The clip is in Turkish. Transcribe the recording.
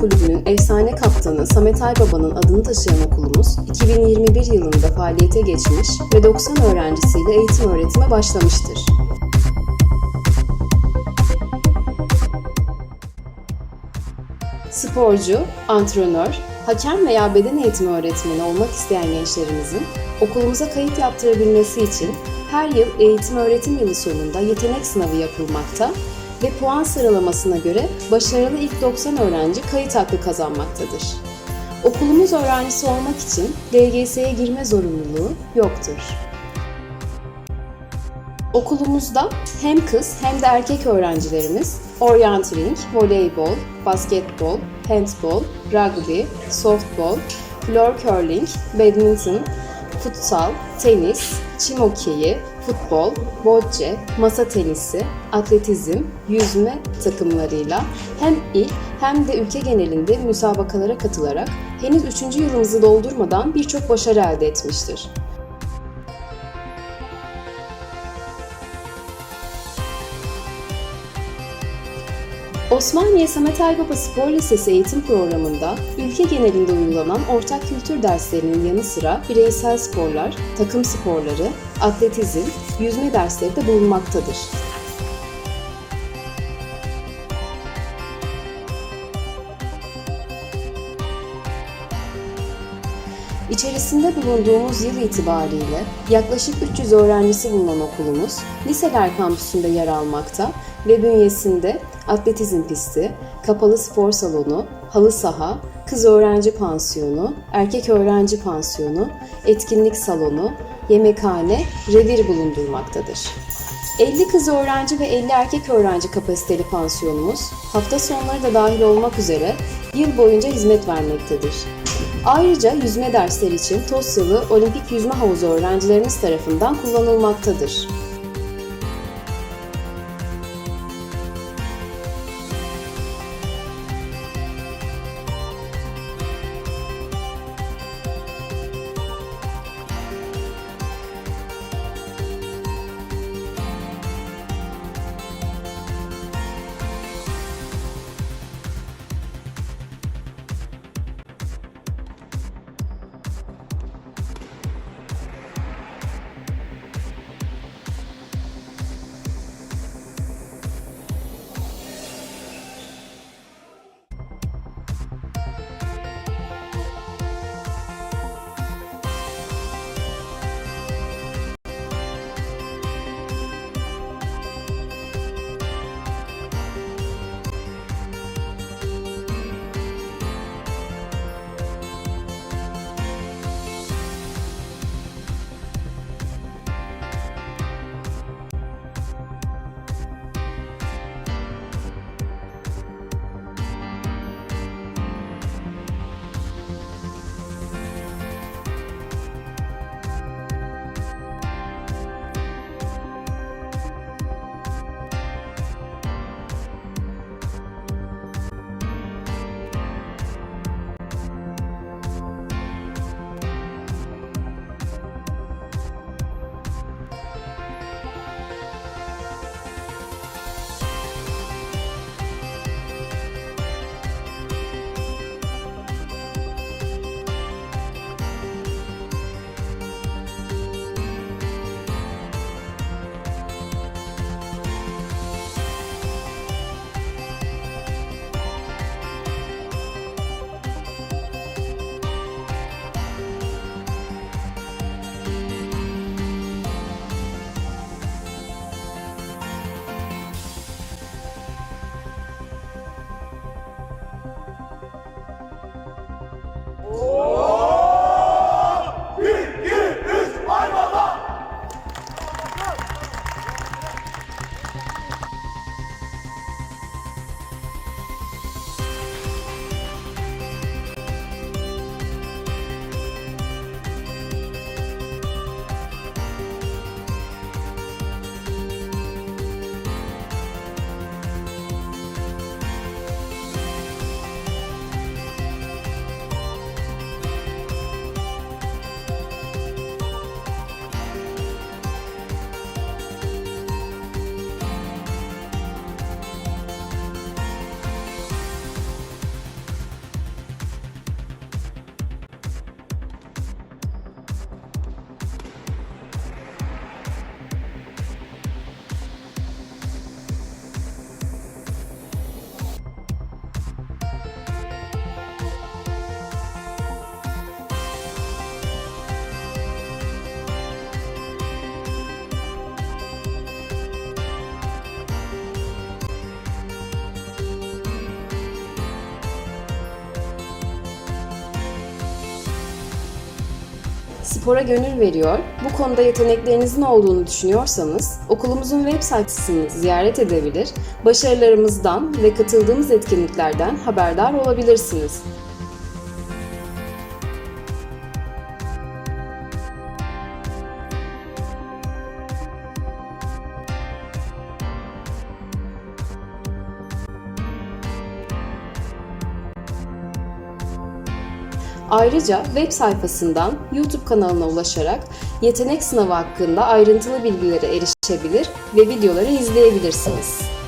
Kulübü'nün efsane kaptanı Samet Aybaba'nın adını taşıyan okulumuz 2021 yılında faaliyete geçmiş ve 90 öğrencisiyle eğitim öğretime başlamıştır. Sporcu, antrenör, hakem veya beden eğitimi öğretmeni olmak isteyen gençlerimizin okulumuza kayıt yaptırabilmesi için her yıl eğitim öğretim yılı sonunda yetenek sınavı yapılmakta ve puan sıralamasına göre başarılı ilk 90 öğrenci kayıt hakkı kazanmaktadır. Okulumuz öğrencisi olmak için DGS'ye girme zorunluluğu yoktur. Okulumuzda hem kız hem de erkek öğrencilerimiz orienteering, voleybol, basketbol, handbol, rugby, softbol, floor curling, badminton, futsal, tenis, çim hokeyi, futbol, bocce, masa tenisi, atletizm, yüzme takımlarıyla hem il hem de ülke genelinde müsabakalara katılarak henüz 3. yılımızı doldurmadan birçok başarı elde etmiştir. Osmaniye Samet Aybaba Spor Lisesi eğitim programında ülke genelinde uygulanan ortak kültür derslerinin yanı sıra bireysel sporlar, takım sporları, atletizm, yüzme dersleri de bulunmaktadır. İçerisinde bulunduğumuz yıl itibariyle yaklaşık 300 öğrencisi bulunan okulumuz liseler kampüsünde yer almakta ve bünyesinde atletizm pisti, kapalı spor salonu, halı saha, kız öğrenci pansiyonu, erkek öğrenci pansiyonu, etkinlik salonu, yemekhane, revir bulundurmaktadır. 50 kız öğrenci ve 50 erkek öğrenci kapasiteli pansiyonumuz hafta sonları da dahil olmak üzere yıl boyunca hizmet vermektedir. Ayrıca yüzme dersleri için Tosyalı Olimpik Yüzme Havuzu öğrencilerimiz tarafından kullanılmaktadır. Spora gönül veriyor, bu konuda yeteneklerinizin olduğunu düşünüyorsanız okulumuzun web sayfasını ziyaret edebilir, başarılarımızdan ve katıldığımız etkinliklerden haberdar olabilirsiniz. Ayrıca web sayfasından YouTube kanalına ulaşarak yetenek sınavı hakkında ayrıntılı bilgilere erişebilir ve videoları izleyebilirsiniz.